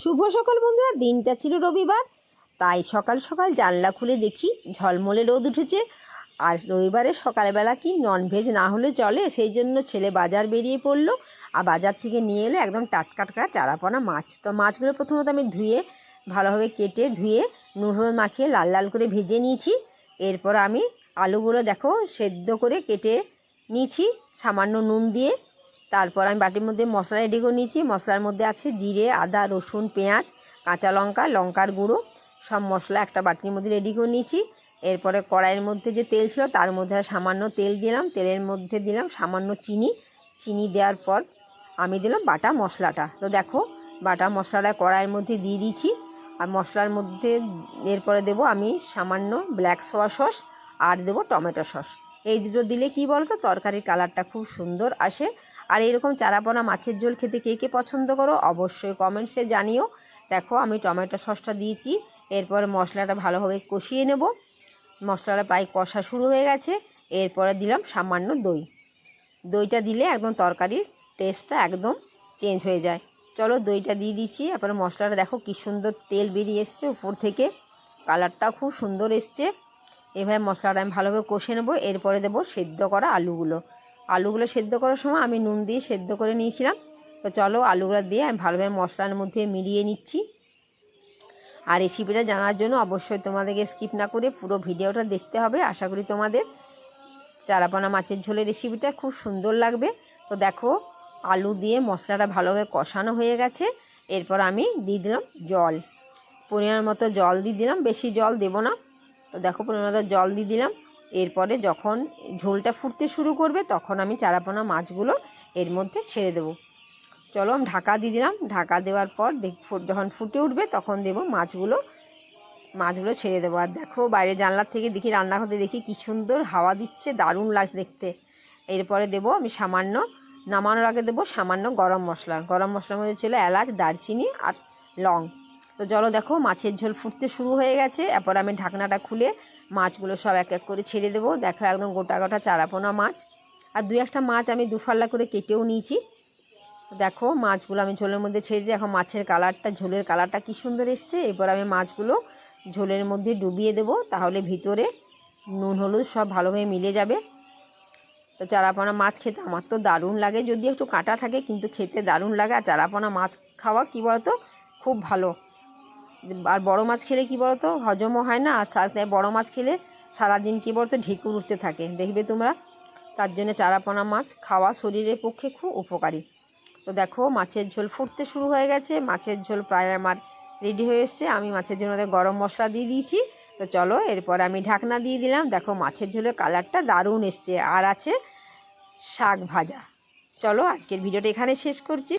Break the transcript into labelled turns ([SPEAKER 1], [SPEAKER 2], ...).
[SPEAKER 1] শুভ সকাল বন্ধুরা, দিনটা ছিল রবিবার, তাই সকাল সকাল জানলা খুলে দেখি ঝলমলে রোদ উঠেছে। আর রবিবারে সকালবেলা কি ননভেজ না হলে চলে, সেই জন্য ছেলে বাজার বেরিয়ে পড়ল। আর বাজার থেকে নিয়ে এলো একদম টাটকাটকা টাটকা চারাপোনা মাছ। তো মাছগুলো প্রথমত আমি ধুয়ে, ভালোভাবে কেটে ধুয়ে, নুন হলুদ মাখিয়ে লাল লাল করে ভেজে নিয়েছি। এরপর আমি আলুগুলো দেখো সেদ্ধ করে কেটে নিয়েছি, সামান্য নুন দিয়ে। তারপর আমি বাটির মধ্যে মশলা রেডি করে নিয়েছি। মশলার মধ্যে আছে জিরে, আদা, রসুন, পেঁয়াজ, কাঁচা লঙ্কা, লঙ্কার গুঁড়ো, সব মশলা একটা বাটির মধ্যে রেডি করে নিয়েছি। এরপরে কড়াইয়ের মধ্যে যে তেল ছিল তার মধ্যে সামান্য তেল দিলাম। তেলের মধ্যে দিলাম সামান্য চিনি। চিনি দেওয়ার পর আমি দিলাম বাটা মশলাটা। তো দেখো, বাটা মশলাটা কড়াইয়ের মধ্যে দিয়ে দিয়েছি। আর মশলার মধ্যে এরপরে দেবো আমি সামান্য ব্ল্যাক সোয়া সস আর দেবো টমেটো সস এই দুটো দিলে কি বলতো? তরকারির কালারটা খুব সুন্দর আসে। আর এরকম চারাপোনা মাছের ঝোল খেতে কে কে পছন্দ করো অবশ্যই কমেন্টসে জানিও। দেখো, আমি টমেটো সসটা দিয়েছি, এরপরে মশলাটা ভালোভাবে কষিয়ে নেব। মশলাটা প্রায় কষা শুরু হয়ে গেছে, এরপরে দিলাম সামান্য দই। দইটা দিলে একদম তরকারির টেস্টটা একদম চেঞ্জ হয়ে যায়। চলো দইটা দিয়ে দিচ্ছি তারপরে মশলাটা দেখো কী সুন্দর তেল বেরিয়ে এসছে উপর থেকে। কালারটা খুব সুন্দর এসছে। এভাবে মশলাটা আমি ভালোভাবে কষে নেব, এরপরে দেবো সেদ্ধ করা আলুগুলো। আলুগুলো সেদ্ধ করার সময় আমি নুন দিয়ে সেদ্ধ করে নিয়েছিলাম। তো চলো আলুগুলো দিয়ে আমি ভালোভাবে মশলার মধ্যে মিলিয়ে নিচ্ছি। আর রেসিপিটা জানার জন্য অবশ্যই তোমাদেরকে স্কিপ না করে পুরো ভিডিওটা দেখতে হবে। আশা করি তোমাদের চারাপানা মাছের ঝোলের রেসিপিটা খুব সুন্দর লাগবে। তো দেখো, আলু দিয়ে মশলাটা ভালোভাবে কষানো হয়ে গেছে। এরপর আমি দিয়ে দিলাম জল। পরিমাণ মতো জল দিয়ে দিলাম। বেশি জল দেবো না। তো দেখো, পরিমাণ মতো জল দিয়ে দিলাম। এরপরে যখন ঝোলটা ফুটতে শুরু করবে, তখন আমি চারাপোনা মাছগুলো এর মধ্যে ছেড়ে দেবো। চলো আমি ঢাকা দিয়ে দিলাম। ঢাকা দেওয়ার পর দেখ যখন ফুটে উঠবে, তখন দেবো মাছগুলো মাছগুলো ছেড়ে দেবো। আর দেখো, বাইরে জানলার থেকে দেখি রান্না রান্নাঘরে দেখি কী সুন্দর হাওয়া দিচ্ছে, দারুণ লাগছে দেখতে। এরপরে দেবো আমি সামান্য, নামানোর আগে দেবো সামান্য গরম মশলা। গরম মশলার মধ্যে ছিল এলাচ, দারচিনি আর লং। তো চলো দেখো, মাছের ঝোল ফুটতে শুরু হয়ে গেছে। এরপর আমি ঢাকনাটা খুলে মাছগুলো সব এক এক করে ছেড়ে দেবো। দেখো, একদম গোটা গোটা চারাপোনা মাছ। আর দু একটা মাছ আমি দুফাল্লা করে কেটেও নিয়েছি। দেখো, মাছগুলো আমি ঝোলের মধ্যে ছেড়ে দিই। এখন মাছের কালারটা, ঝোলের কালারটা কী সুন্দর এসছে। এরপর আমি মাছগুলো ঝোলের মধ্যে ডুবিয়ে দেবো। তাহলে ভিতরে নুন, হলুদ সব ভালোভাবে মিলে যাবে। তো চারাপোনা মাছ খেতে আমার তো দারুণ লাগে। যদি একটু কাঁটা থাকে, কিন্তু খেতে দারুণ লাগে। আর চারাপোনা মাছ খাওয়া, কী বলতো, খুব ভালো। আর বড় মাছ খেলে কী বলতো? হজমও হয় না, আর বড় মাছ খেলে সারাদিন কী বলতো? ঢেকুর উঠতে থাকে। দেখবে তোমরা, তার জন্য চারাপোনা মাছ খাওয়া শরীরের পক্ষে খুব উপকারী। তো দেখো, মাছের ঝোল ফুটতে শুরু হয়ে গেছে। মাছের ঝোল প্রায় আমার রেডি হয়ে এসছে। আমি মাছের মধ্যে গরম মশলা দিয়ে দিয়েছি। তো চলো, এরপর আমি ঢাকনা দিয়ে দিলাম। দেখো, মাছের ঝোলের কালারটা দারুণ এসছে। আর আছে শাক ভাজা। চলো, আজকের ভিডিওটা এখানে শেষ করছি।